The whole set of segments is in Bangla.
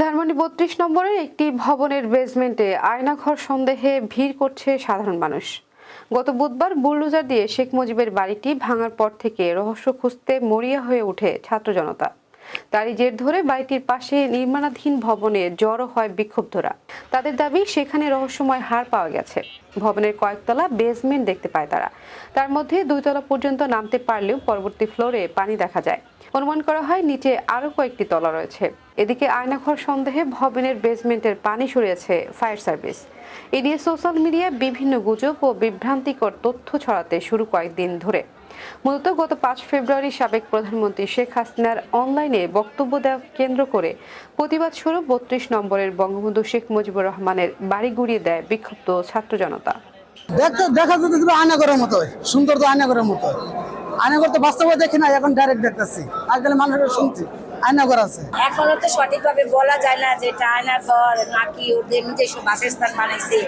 ধানমন্ডি বত্রিশ নম্বরের একটি ভবনের বেসমেন্টে আয়নাঘর সন্দেহে ভিড় করছে সাধারণ মানুষ। গত বুধবার বুলডোজার দিয়ে শেখ মুজিবের বাড়িটি ভাঙার পর থেকে রহস্য খুঁজতে মরিয়া হয়ে ওঠে ছাত্র জনতা। তারই জের ধরে বাড়িটির পাশে নির্মাণাধীন ভবনে জড়ো হয় বিক্ষুব্ধরা। তাদের দাবি, সেখানে রহস্যময় হার পাওয়া গেছে। ভবনের কয়েকতলা বেসমেন্ট দেখতে পায় তারা। তার মধ্যে দুই তলা পর্যন্ত নামতে পারলেও পরবর্তী ফ্লোরে পানি দেখা যায়। অনুমান করা হয়, নিচে আরও কয়েকটি তলা রয়েছে। এদিকে আয়নাঘর সন্দেহে ভবনের বেসমেন্টের পানি সরিয়েছে ফায়ার সার্ভিস। এ নিয়ে সোশ্যাল মিডিয়ায় বিভিন্ন গুজব ও বিভ্রান্তিকর তথ্য ছড়াতে শুরু কয়েকদিন ধরে। মূলত গত পাঁচ ফেব্রুয়ারি সাবেক প্রধানমন্ত্রী শেখ হাসিনার অনলাইনে বক্তব্য দেওয়া কেন্দ্র করে প্রতিবাদ স্বরূপ বত্রিশ নম্বরের বঙ্গবন্ধু শেখ মুজিবুর রহমানের বাড়ি গুড়িয়ে দেয় বিক্ষুব্ধ ছাত্র জনতা। দেখতে দেখা যেতে আয়না করার মতো সুন্দর তো আয়না করার মতো আয়না তো বাস্তবে দেখি না এখন ডাইরেক্ট দেখতেছি। আজকাল মানুষের শুনছি আয়না করা আছে। এখনও তো সঠিকভাবে বলা যায় না যে এটা আয়নার ঘর নাকি ওদের নিজস্ব বাসস্থান বানাইছে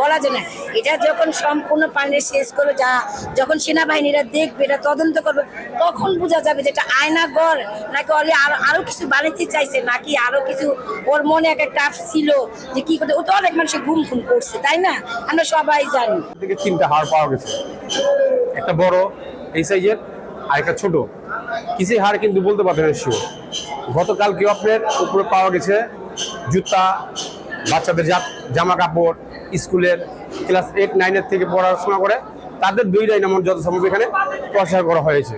বলা যায় না। এটা যখন সম্পূর্ণ পানি শেষ করে যা যখন সেনাবাহিনীরা দেখবে এটা তদন্ত করবে তখন বোঝা যাবে যে এটা আয়না ঘর নাকি অলি আরও আরও কিছু বানাইতে চাইছে নাকি আরও কিছু ওর মনে এক একটা ছিল যে কি করতে ও তো অনেক মানুষের ঘুম ঘুম করছে তাই না? আমরা সবাই জানি। তিনটা হাড় পাওয়া গেছে। একটা বড় এই সাইজের আর একটা ছোট। কিছু হাড় কিন্তু বলতে পারবেন না গতকাল গতকালকে আপনার উপরে পাওয়া গেছে জুতা, বাচ্চাদের জামা কাপড় স্কুলের ক্লাস এইট, নাইনের থেকে পড়াশোনা করে তাদের দুইটাই নাম যত সম্ভব এখানে প্রসার করা হয়েছে।